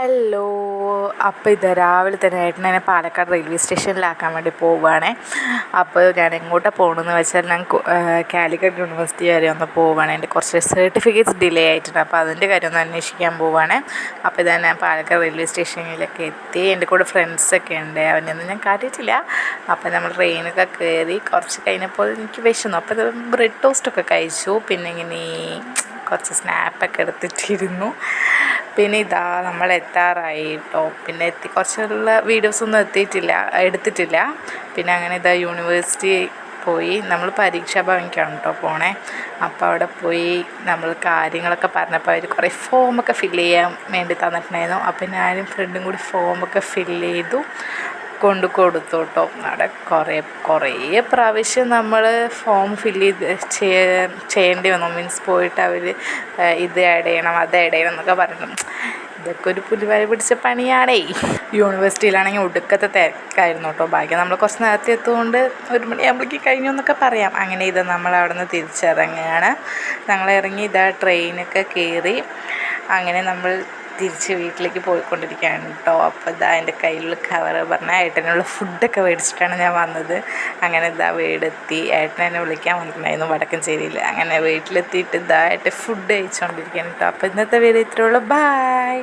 Hello അപ്പോൾ ഇത് രാവിലെ തന്നെ ഏട്ടൻ എന്നെ പാലക്കാട് റെയിൽവേ സ്റ്റേഷനിലാക്കാൻ വേണ്ടി പോവുകയാണേ അപ്പോൾ ഞാൻ എങ്ങോട്ടാണ് പോകണമെന്ന് വെച്ചാൽ ഞാൻ കാലിക്കറ്റ് യൂണിവേഴ്സിറ്റി വരെ ഒന്ന് പോവുകയാണ് എന്റെ കുറച്ച് സർട്ടിഫിക്കറ്റ്സ് ഡിലേ ആയിട്ടുണ്ട്. അപ്പോൾ അതിന്റെ കാര്യം ഒന്ന് അന്വേഷിക്കാൻ പോവുകയാണ് അപ്പോൾ ഇതാ ഞാൻ പാലക്കാട് റെയിൽവേ സ്റ്റേഷനിലൊക്കെ എത്തി. എന്റെ കൂടെ ഫ്രണ്ട്സൊക്കെ ഉണ്ട്. അവനൊന്നും ഞാൻ കാട്ടിയിട്ടില്ല. അപ്പോൾ നമ്മൾ ട്രെയിനൊക്കെ കയറി കുറച്ച് കഴിഞ്ഞപ്പോൾ എനിക്ക് വിശന്നു. അപ്പോൾ ബ്രെഡ് ടോസ്റ്റൊക്കെ കഴിച്ചു. പിന്നെ ഇങ്ങനെ കുറച്ച് സ്നാപ്പൊക്കെ എടുത്തിട്ടിരുന്നു. പിന്നെ ഇതാ നമ്മൾ എത്താറായി കേട്ടോ പിന്നെ എത്തി കുറച്ചുള്ള വീഡിയോസൊന്നും എത്തിയിട്ടില്ല എടുത്തിട്ടില്ല. പിന്നെ അങ്ങനെ ഇതാ യൂണിവേഴ്സിറ്റി പോയി. നമ്മൾ പരീക്ഷാ ഭവനിക്കാണ് കേട്ടോ പോണേ. അപ്പോൾ അവിടെ പോയി നമ്മൾ കാര്യങ്ങളൊക്കെ പറഞ്ഞപ്പോൾ അവർ കുറേ ഫോമൊക്കെ ഫില്ല് ചെയ്യാൻ വേണ്ടി തന്നിട്ടുണ്ടായിരുന്നു. അപ്പോൾ ഞാനും ഫ്രണ്ടും കൂടി ഫോമൊക്കെ ഫില്ല് ചെയ്തു കൊണ്ട് കൊടുത്തു കേട്ടോ അവിടെ കുറേ കുറേ പ്രാവശ്യം നമ്മൾ ഫോം ഫില്ല് ചെയ്ത് ചെയ്യേണ്ടി വന്നു. മീൻസ് പോയിട്ട് അവർ ഇത് ആഡ് ചെയ്യണം അത് ആഡ് ചെയ്യണം എന്നൊക്കെ പറഞ്ഞു. ഇതൊക്കെ ഒരു പുലിവാരി പിടിച്ച പണിയാണേ. യൂണിവേഴ്സിറ്റിയിലാണെങ്കിൽ ഒടുക്കത്തെ തിരക്കായിരുന്നു കേട്ടോ. ഭാഗ്യം നമ്മൾ കുറച്ച് നേരത്തെ എത്തുകൊണ്ട് ഒരു മണിയാകുമ്പോഴേക്ക് കഴിഞ്ഞു എന്നൊക്കെ പറയാം. അങ്ങനെ ഇത് നമ്മൾ അവിടെ നിന്ന് തിരിച്ചിറങ്ങുകയാണ്. ഞങ്ങൾ ഇറങ്ങി ഇതാ ട്രെയിനൊക്കെ കയറി. അങ്ങനെ നമ്മൾ തിരിച്ച് വീട്ടിലേക്ക് പോയിക്കൊണ്ടിരിക്കുകയാണ് കേട്ടോ. അപ്പോൾ ഇതാ എന്റെ കയ്യിലുള്ള കവർ പറഞ്ഞാൽ ഏട്ടനുള്ള ഫുഡൊക്കെ മേടിച്ചിട്ടാണ് ഞാൻ വന്നത്. അങ്ങനെ ഇതാ വീടെത്തി. ഏട്ടൻ എന്നെ വിളിക്കാൻ വന്നിട്ടുണ്ടായിരുന്നു വടക്കഞ്ചേരിയിൽ അങ്ങനെ വീട്ടിലെത്തിയിട്ട് ഇതാ ഏട്ടൻ ഫുഡ് കഴിച്ചുകൊണ്ടിരിക്കുകയാണ് കേട്ടോ. അപ്പോൾ ഇന്നത്തെ വീഡിയോ ഇത്രയുള്ളൂ ബായ്